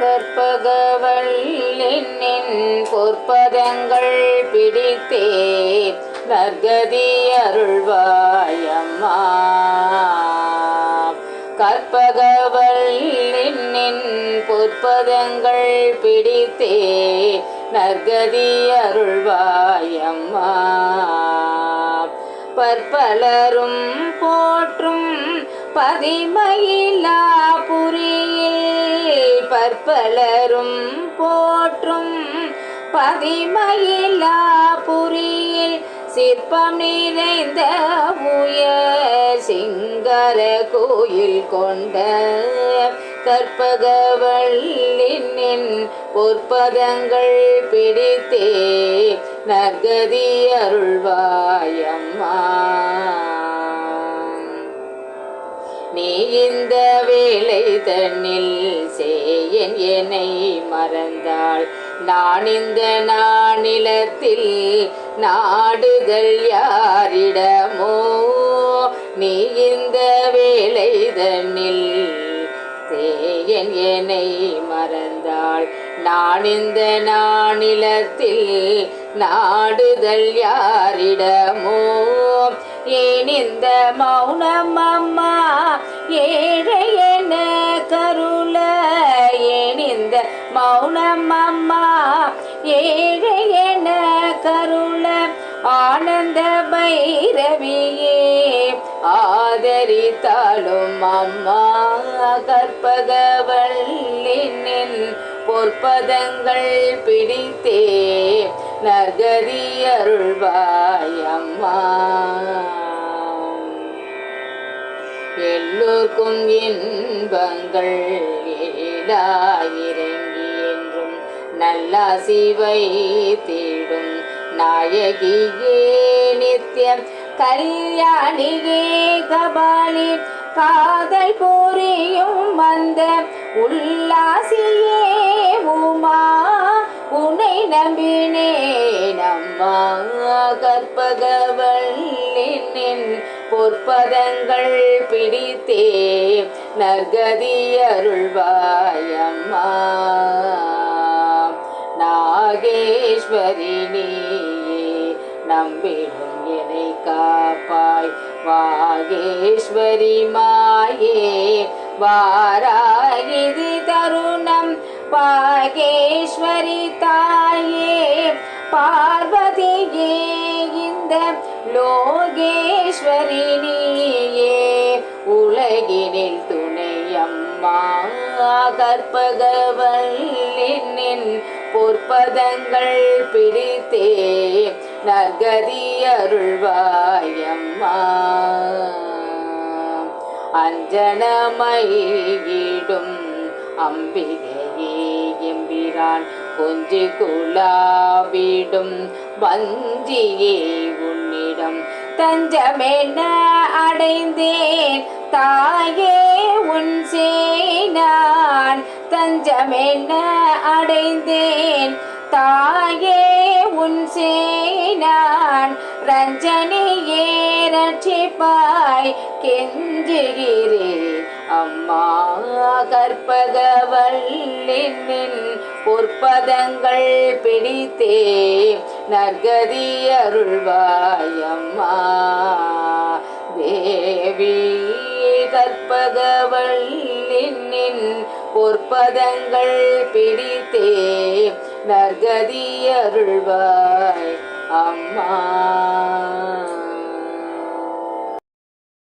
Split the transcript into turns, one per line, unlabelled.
கற்பகவள்ளின் பொற்பதங்கள் பிடித்தே நர்கதி அருள்வாயம்மா கற்பகவள்ளின் பொற்பதங்கள் பிடித்தே நர்கதி அருள்வாயம்மா பற்பலரும் போற்றும் பதிமயிலா புரியில். பற்பலரும் போற்றும் பதிமயிலா புரியில். சிற்பம் நிறைந்த கர கோயில் கொண்ட கற்பகவள்ளின் பொற்பதங்கள் பிடித்தே நகதி அருள்வாயம்மா. நீ இந்த வேலை தன்னில் செய்யன் என்னை மறந்தாள். நான் இந்த நானிலத்தில் நாடுதல் யாரிடமோ நீ இந்த வேலை தன்னில் தேயன் என்னை மறந்தாள். நான் இந்த நானிலத்தில் நாடுதல் யாரிடமோ? ஏன் இந்த மௌனம் அம்மா? ஏழை என கருள? ஏன் இந்த மௌனம் அம்மா? ஏழை என கருள? ஆனந்த பைரவியே ஆதரித்தாலும் அம்மா கற்பகவல்லின் பொற்பதங்கள் பிடித்தே. நகரி அருள்வாய் அம்மா. எல்லோர்க்கும் இன்பங்கள் இறங்கி என்றும் நல்லாசிவை தேடும் நாயகியே நித்தியம் கல்யாணியே கபாலி காதல் புரியும் வந்த உல்லாசியே உமா உன்னை நம்பினேன் அம்மா. கற்பகவல்லின் பொற்பதங்கள் பிடித்தே நற்கதி அருள்வாயம்மா நாகேஸ்வரி நீயே நம்பிடும் என்னை காப்பாய். வாகேஸ்வரி மாயே வாராகிது தருணம். பாகேஸ்வரி தாயே பார்வதியே இந்த லோகேஸ்வரி நீயே. உலகினில் துணையம்மா கற்பகவல்லின் பொற்பதங்கள் பிடித்தே. நகதியருள்வாயம்மா அஞ்சனமையிடும் அம்பிகையே எம்பிரான் கொஞ்சி குலாவிடும் வஞ்சியே உன்னிடம். தஞ்சமென அடைந்தேன் தாயே உன் சேனான். தஞ்சமென அடைந்தேன் தாயே உன் சே நான் ரஞ்சனியே ரட்சிப்பாய் கெஞ்சுகிறே அம்மா கற்பகவல்லின் பொற்பதங்கள் பிடித்தே. நற்கதி அருள்வாய் அம்மா. தேவி கற்பகவல்லின் பொற்பதங்கள் பிடித்தே. நற்கதி அருள்வாய் Amar.